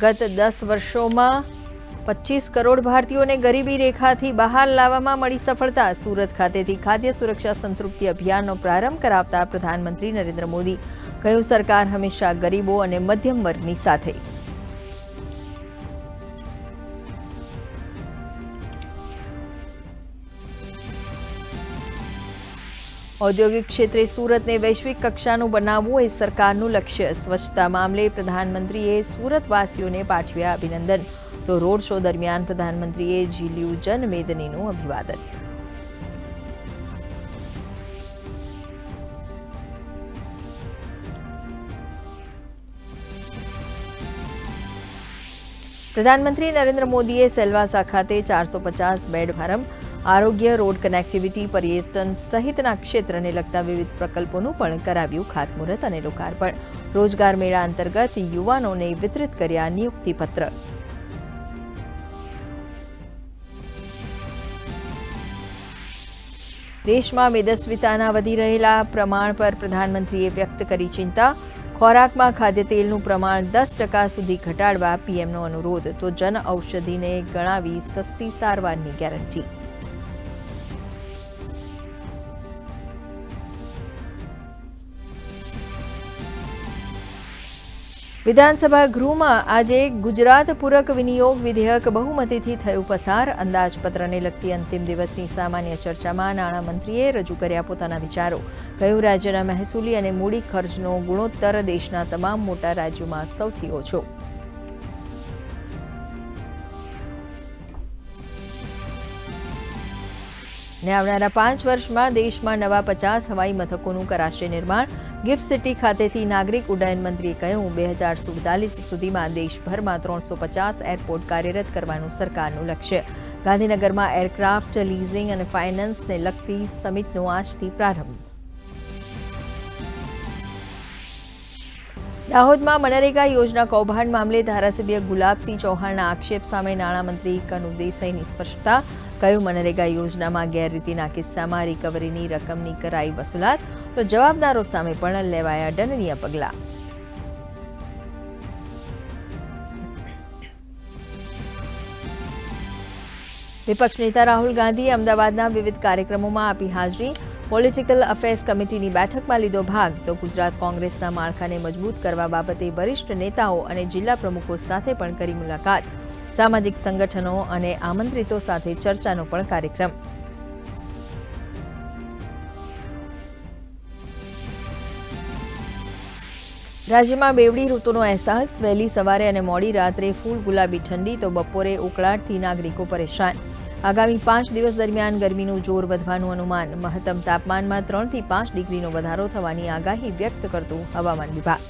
ગત દસ વર્ષોમાં પચીસ કરોડ ભારતીયોને ગરીબી રેખાથી બહાર લાવવામાં મળી સફળતા. સુરત ખાતેથી ખાદ્ય સુરક્ષા સંતૃપ્તિ અભિયાનનો પ્રારંભ કરાવતા પ્રધાનમંત્રી નરેન્દ્ર મોદી. કહ્યું, સરકાર હંમેશા ગરીબો અને મધ્યમ વર્ગની સાથે ઔદ્યોગિક ક્ષેત્રે સુરતને વૈશ્વિક કક્ષાનું બનાવવું એ સરકારનું લક્ષ્ય. સ્વચ્છતા મામલે પ્રધાનમંત્રીએ સુરતવાસીઓને પાઠવ્યા અભિનંદન. તો રોડ શો દરમિયાન પ્રધાનમંત્રીએ ઝીલ્યું જનમેદનીનું અભિવાદન. પ્રધાનમંત્રી નરેન્દ્ર મોદીએ સેલવાસા ખાતે ચારસો પચાસ બેડ પ્રારંભ આરોગ્ય, રોડ કનેક્ટિવિટી, પર્યટન સહિતના ક્ષેત્રને લગતા વિવિધ પ્રકલ્પોનું પણ કરાવ્યું ખાતમુહૂર્ત અને લોકાર્પણ. રોજગાર મેળા અંતર્ગત યુવાનોને વિતરિત કર્યા નિયુક્તિપત્ર. દેશમાં મેદસ્વીતાના વધી રહેલા પ્રમાણ પર પ્રધાનમંત્રીએ વ્યક્ત કરી ચિંતા. ખોરાકમાં ખાદ્ય તેલનું પ્રમાણ દસ ટકા સુધી ઘટાડવા પીએમનો અનુરોધ. તો જન ઔષધિને ગણાવી સસ્તી સારવારની ગેરંટી. વિધાનસભા ગૃહમાં આજે ગુજરાત પૂરક વિનિયોગ વિધેયક બહુમતીથી થયું પસાર. અંદાજપત્રને લગતી અંતિમ દિવસની સામાન્ય ચર્ચામાં નાણામંત્રીએ રજૂ કર્યા પોતાના વિચારો. કહ્યું, રાજ્યના મહેસૂલી અને મૂડી ખર્ચનો ગુણોત્તર દેશના તમામ મોટા રાજ્યોમાં સૌથી ઓછો. ને આવનારા પાંચ વર્ષમાં દેશમાં નવા પચાસ હવાઈ મથકોનું કરાશે નિર્માણ. ગિફ્ટ સિટી ખાતેથી નાગરિક ઉડ્ડયન મંત્રીએ કહ્યું, બે હજાર સુડતાલીસ સુધીમાં દેશભરમાં ત્રણસો પચાસ એરપોર્ટ કાર્યરત કરવાનું સરકારનું લક્ષ્ય. ગાંધીનગરમાં એરક્રાફ્ટ, લીઝિંગ અને ફાઇનાન્સને લગતી સમિટનો આજથી પ્રારંભ. દાહોદમાં મનરેગા યોજના કૌભાંડ મામલે ધારાસભ્ય ગુલાબસિંહ ચૌહાણના આક્ષેપ સામે નાણામંત્રી કનુ દેસાઈની સ્પષ્ટતા કહ્યું, મનરેગા યોજનામાં ગેરરીતિના કિસ્સામાં રિકવરીની રકમની કરાઈ વસૂલાત તો જવાબદારો સામે પણ લેવાયા દંડનીય પગલાં. વિપક્ષ નેતા રાહુલ ગાંધીએ અમદાવાદના વિવિધ કાર્યક્રમોમાં આપી હાજરી. પોલિટિકલ અફેર્સ કમિટીની બેઠકમાં લીધો ભાગ. તો ગુજરાત કોંગ્રેસના માળખાને મજબૂત કરવા બાબતે વરિષ્ઠ નેતાઓ અને જિલ્લા પ્રમુખો સાથે પણ કરી મુલાકાત. સામાજિક સંગઠનો અને આમંત્રિતો સાથે ચર્ચાનો પણ કાર્યક્રમ. રાજ્યમાં બેવડી ઋતુનો અહેસાસ. વહેલી સવારે અને મોડી રાત્રે ફૂલ ગુલાબી ઠંડી, તો બપોરે ઉકળાટથી નાગરિકો પરેશાન. આગામી પાંચ દિવસ દરમિયાન ગરમીનું જોર વધવાનું અનુમાન. મહત્તમ તાપમાનમાં ત્રણથી પાંચ ડિગ્રીનો વધારો થવાની આગાહી વ્યક્ત કરતું હવામાન વિભાગ.